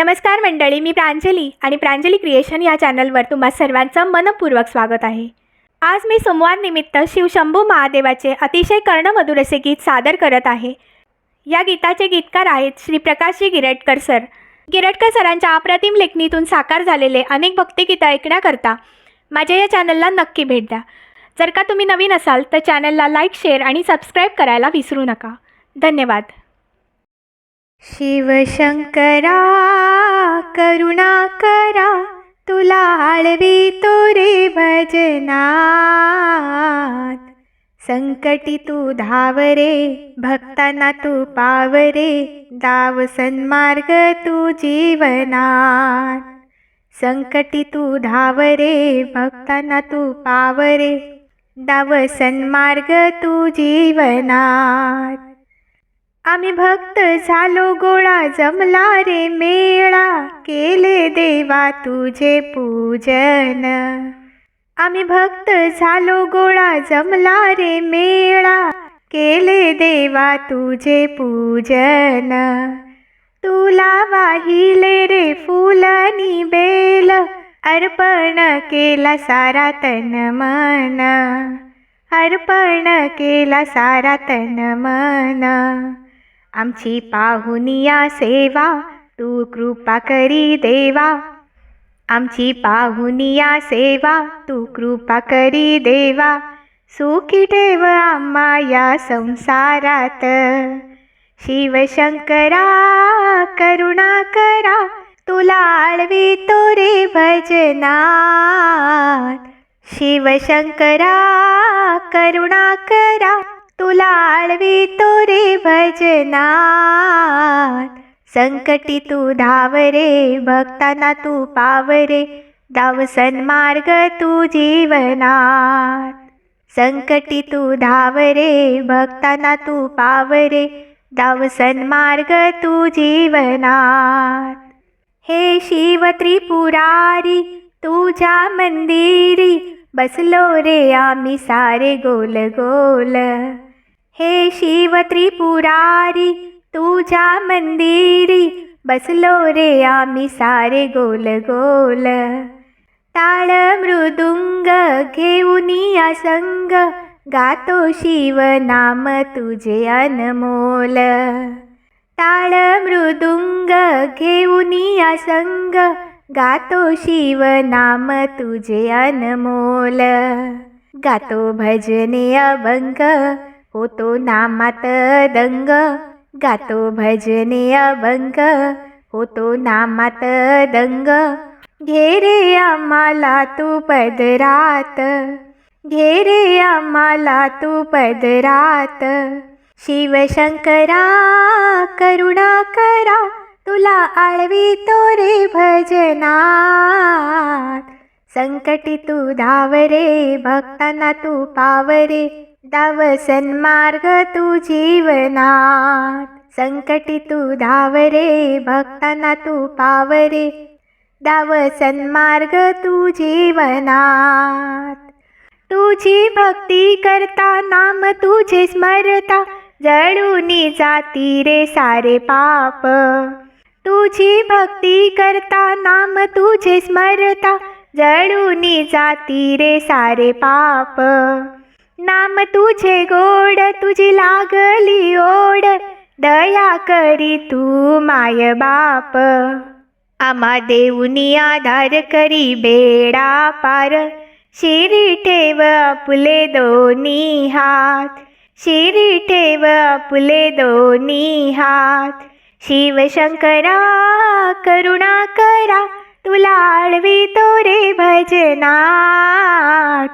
नमस्कार मंडळी मी प्रांजली आणि प्रांजली क्रिएशन या चॅनलवर तुम्हा सर्वांचं मनपूर्वक स्वागत आहे. आज मी सोमवारनिमित्त शिवशंभू महादेवाचे अतिशय कर्णमधुर असे गीत सादर करत आहे. या गीताचे गीतकार आहेत श्री प्रकाशजी गिरटकर सर. गिरटकर सरांच्या अप्रतिम लेखणीतून साकार झालेले अनेक भक्तिगीतं ऐकण्याकरता माझ्या या चॅनलला नक्की भेट द्या. जर का तुम्ही नवीन असाल तर चॅनलला लाईक शेअर आणि सबस्क्राईब करायला विसरू नका. धन्यवाद. शिवशंकरा करुणा करा तुला आळवी रे भजनात. संकटी तू धावरे भक्तांना तू पावरे दाव सन्मार्ग तू जीवनात. संकटी तू धावरे भक्तांना तू पावरे दाव सन्मार्ग तू जीवनात. आम्ही भक्त झालो गोळा जमला रे मेळा. केले देवा तुझे पूजन. आम्ही भक्त झालो गोळा जमला रे मेळा. केले देवा तुझे पूजन. तुला वाहिले रे फुलनी बेल. अर्पण केला सारा तन मन. अर्पण केला सारा तन मन. आमची पाहुनिया सेवा तू कृपा करी देवा. आमची पाहुनिया सेवा तू कृपा करी देवा. सुखी ठेव आम्हा या संसारात. शिवशंकरा करुणा करा तुला आळवी तो रे भजनात. शिवशंकरा करुणा करा तुला आळवी रे भजनात. संकटी तू धावरे भक्तांना तू पावरे दाव सन्मार्ग तू जीवनात. संकटी तू धावरे भक्तांना तू पावरे दाव सन्मार्ग तू जीवनात. हे शिव त्रिपुरारी तुझ्या मंदिरी बसलो रे आम्ही सारे गोल गोल. शिव त्रिपुरारी तुझ्या मंदिरी. बसलो रे आम्ही सारे गोल गोल. ताळ मृदुंग घेऊन या संग. गातो शिव नाम तुझे अनमोल. ताळ मृदुंग घेऊन या संग. गातो शिव नाम तुझे अनमोल. गातो भजने अभंग. होतो नामात दंग गातो भजने अभंग. होतो नामात दंग घे रे आम्हाला तू पदरात. घे रे आम्हाला तू पदरात. शिवशंकरा करुणा करा तुला आळवी तो रे भजनात. संकटी तू धावरे भक्तांना तू पावरे दाव मार्ग तू जीवनात. संकटी तू धावरे भक्तांना तू पावरे. दाव मार्ग तू जीवनात. तुझी भक्ती करता नाम तुझे स्मरता. जळूनी जाती रे सारे पाप. तुझी भक्ती करता नाम तुझे स्मरता. जळूनी जाती रे सारे पाप. नाम तुझे गोड तुझी लागली ओढ. दया करी तू माय बाप. आमा देऊनी आधार करी बेडा पार. शिरी ठेव आपले दोन्ही हात. शिरी ठेव आपले दोन्ही हात. शिवशंकरा करुणा करा. तुला आळवी तो रे भजनात.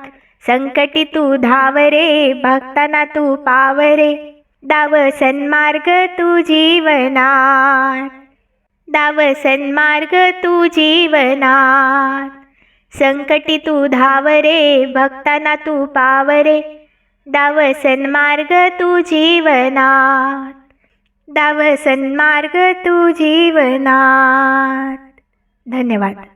संकटी तू धावरे भक्तांना तू पावरे दाव सन्मार्ग तू जीवनात. दाव सन्मार्ग तू जीवनात. संकटी तू धावरे भक्तांना तू पावरे दाव सन्मार्ग तू जीवनात. दाव सन्मार्ग तू जीवनात. धन्यवाद.